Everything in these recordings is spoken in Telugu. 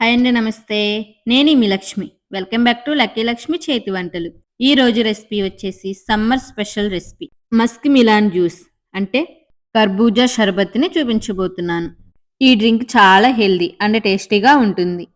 హాయ్ అండి నమస్తే. నేను మీ Lakshmi. Welcome back to lucky Lakshmi చేతి వంటలు. ఈ రోజు రెసిపీ వచ్చేసి summer special recipe. Musk melon juice. అంటే కర్బూజా షర్బత్ని చూపించబోతున్నాను. ఈ డ్రింక్ చాలా హెల్దీ అండ్ టేస్టీగా ఉంటుంది.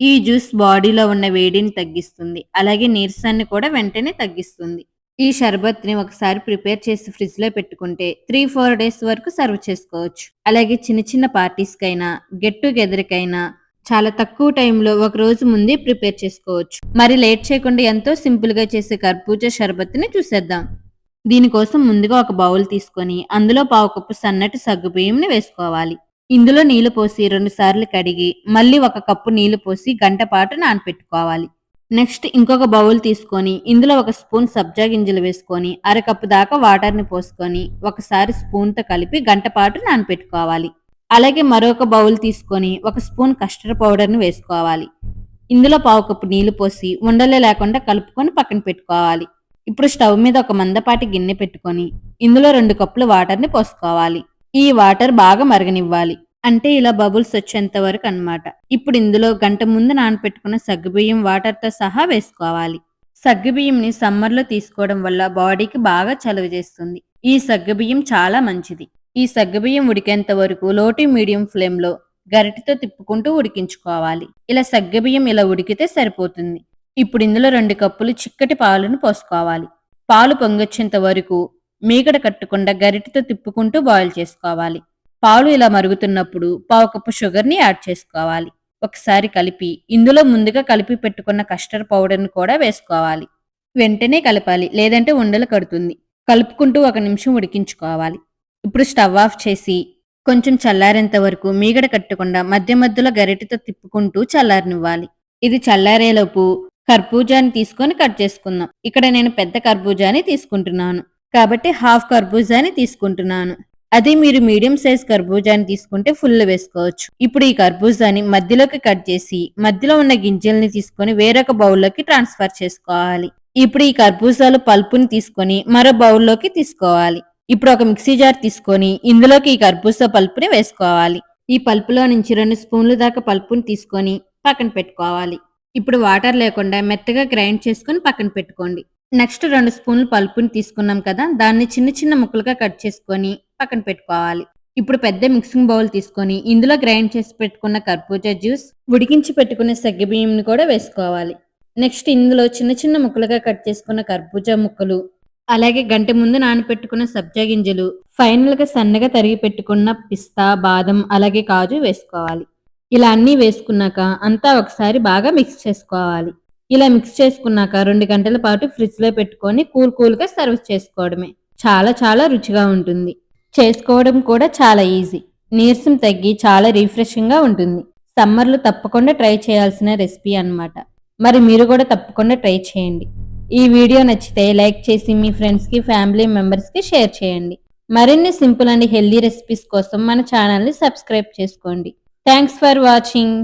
ఈ జ్యూస్ బాడీలో ఉన్న వేడిని తగ్గిస్తుంది. అలాగే నీరసాన్ని కూడా వెంటనే తగ్గిస్తుంది. ఈ షర్బత్ని ఒకసారి ప్రిపేర్ చేసి ఫ్రిడ్జ్లో పెట్టుకుంటే త్రీ ఫోర్ డేస్ వరకు సర్వ్ చేసుకోవచ్చు. అలాగే చిన్న చిన్న పార్టీస్కైనా గెట్ టుగెదర్కైనా చాలా తక్కువ టైంలో ఒక రోజు ముందే ప్రిపేర్ చేసుకోవచ్చు. మరి లేట్ చేయకుండా ఎంతో సింపుల్గా చేసే కర్బూజా షర్బత్ని చూసేద్దాం. దీనికోసం ముందుగా ఒక బౌల్ తీసుకొని అందులో పావు కప్పు సన్నటి సగ్గు బియ్యంని వేసుకోవాలి. ఇందులో నీళ్ళు పోసి రెండు సార్లు కడిగి మళ్ళీ ఒక కప్పు నీళ్ళు పోసి గంట పాటు నానపెట్టుకోవాలి. నెక్స్ట్ ఇంకొక బౌల్ తీసుకొని ఇందులో ఒక స్పూన్ సబ్జా గింజలు వేసుకొని అరకప్పు దాకా వాటర్ని పోసుకొని ఒకసారి స్పూన్తో కలిపి గంట పాటు నానపెట్టుకోవాలి. అలాగే మరొక బౌల్ తీసుకొని ఒక స్పూన్ కస్టర్డ్ పౌడర్ని వేసుకోవాలి. ఇందులో పావు కప్పు నీళ్ళు పోసి ఉండలే లేకుండా కలుపుకొని పక్కన పెట్టుకోవాలి. ఇప్పుడు స్టవ్ మీద ఒక మందపాటి గిన్నె పెట్టుకొని ఇందులో రెండు కప్పులు వాటర్ని పోసుకోవాలి. ఈ వాటర్ బాగా మరగనివ్వాలి. అంటే ఇలా బబుల్స్ వచ్చేంత వరకు అనమాట ఇప్పుడు ఇందులో గంట ముందు నానపెట్టుకున్న సగ్గుబియ్యం వాటర్తో సహా వేసుకోవాలి. సగ్గుబియ్యంని సమ్మర్లో తీసుకోవడం వల్ల బాడీకి బాగా చలువ చేస్తుంది. ఈ సగ్గుబియ్యం చాలా మంచిది. ఈ సగ్గుబియ్యం ఉడికేంత వరకు లోటు మీడియం ఫ్లేమ్లో గరిటతో తిప్పుకుంటూ ఉడికించుకోవాలి. ఇలా సగ్గుబియ్యం ఇలా ఉడికితే సరిపోతుంది. ఇప్పుడు ఇందులో రెండు కప్పులు చిక్కటి పాలను పోసుకోవాలి. పాలు పొంగొచ్చేంత వరకు మీగడ కట్టకుండా గరిటతో తిప్పుకుంటూ బాయిల్ చేసుకోవాలి. పాలు ఇలా మరుగుతున్నప్పుడు పావు కప్పు షుగర్ని యాడ్ చేసుకోవాలి. ఒకసారి కలిపి ఇందులో ముందుగా కలిపి పెట్టుకున్న కస్టర్డ్ పౌడర్ని కూడా వేసుకోవాలి. వెంటనే కలపాలి లేదంటే ఉండలు కడుతుంది. కలుపుకుంటూ ఒక నిమిషం ఉడికించుకోవాలి. ఇప్పుడు స్టవ్ ఆఫ్ చేసి కొంచెం చల్లారేంత వరకు మీగడ కట్టకుండా మధ్య మధ్యలో గరిటెతో తిప్పుకుంటూ చల్లారనివ్వాలి. ఇది చల్లారేలోపు కర్బూజాని తీసుకొని కట్ చేసుకుందాం. ఇక్కడ నేను పెద్ద కర్బూజాని తీసుకుంటున్నాను. కాబట్టి హాఫ్ కర్బూజాని తీసుకుంటున్నాను. అదే మీరు మీడియం సైజ్ కర్బూజాని తీసుకుంటే ఫుల్ వేసుకోవచ్చు. ఇప్పుడు ఈ కర్బూజాని మధ్యలోకి కట్ చేసి మధ్యలో ఉన్న గింజల్ని తీసుకొని వేరొక బౌల్లోకి ట్రాన్స్ఫర్ చేసుకోవాలి. ఇప్పుడు ఈ కర్బూజాలు పల్పుని తీసుకొని మరో బౌల్లోకి తీసుకోవాలి. ఇప్పుడు ఒక మిక్సీ జార్ తీసుకొని ఇందులోకి ఈ కర్బూజా పల్పుని వేసుకోవాలి. ఈ పల్పులో నుంచి రెండు స్పూన్లు దాకా పల్పుని తీసుకొని పక్కన పెట్టుకోవాలి. ఇప్పుడు వాటర్ లేకుండా మెత్తగా గ్రైండ్ చేసుకొని పక్కన పెట్టుకోండి. నెక్స్ట్ రెండు స్పూన్లు పల్పుని తీసుకున్నాం కదా దాన్ని చిన్న చిన్న ముక్కలుగా కట్ చేసుకొని పక్కన పెట్టుకోవాలి. ఇప్పుడు పెద్ద మిక్సింగ్ బౌల్ తీసుకొని ఇందులో గ్రైండ్ చేసి పెట్టుకున్న కర్బూజా జ్యూస్ ఉడికించి పెట్టుకున్న సగ్గుబియ్యంని కూడా వేసుకోవాలి. నెక్స్ట్ ఇందులో చిన్న చిన్న ముక్కలుగా కట్ చేసుకున్న కర్బూజా ముక్కలు అలాగే గంట ముందు నానపెట్టుకున్న సబ్జా గింజలు ఫైనల్గా సన్నగా తరిగి పెట్టుకున్న పిస్తా బాదం అలాగే కాజు వేసుకోవాలి. ఇలా అన్నీ వేసుకున్నాక అంతా ఒకసారి బాగా మిక్స్ చేసుకోవాలి. ఇలా మిక్స్ చేసుకున్నాక రెండు గంటల పాటు ఫ్రిడ్జ్లో పెట్టుకొని కూల్ కూల్గా సర్వ్ చేసుకోవడమే. చాలా చాలా రుచిగా ఉంటుంది. చేసుకోవడం కూడా చాలా ఈజీ. నీరసం తగ్గి చాలా రిఫ్రెషింగ్గా ఉంటుంది. సమ్మర్లో తప్పకుండా ట్రై చేయాల్సిన రెసిపీ అన్నమాట. మరి మీరు కూడా తప్పకుండా ట్రై చేయండి. ఈ వీడియో నచ్చితే లైక్ చేసి మీ ఫ్రెండ్స్కి ఫ్యామిలీ మెంబర్స్కి షేర్ చేయండి. మరిన్ని సింపుల్ అండ్ హెల్దీ రెసిపీస్ కోసం మన ఛానల్ని సబ్స్క్రైబ్ చేసుకోండి. Thanks for watching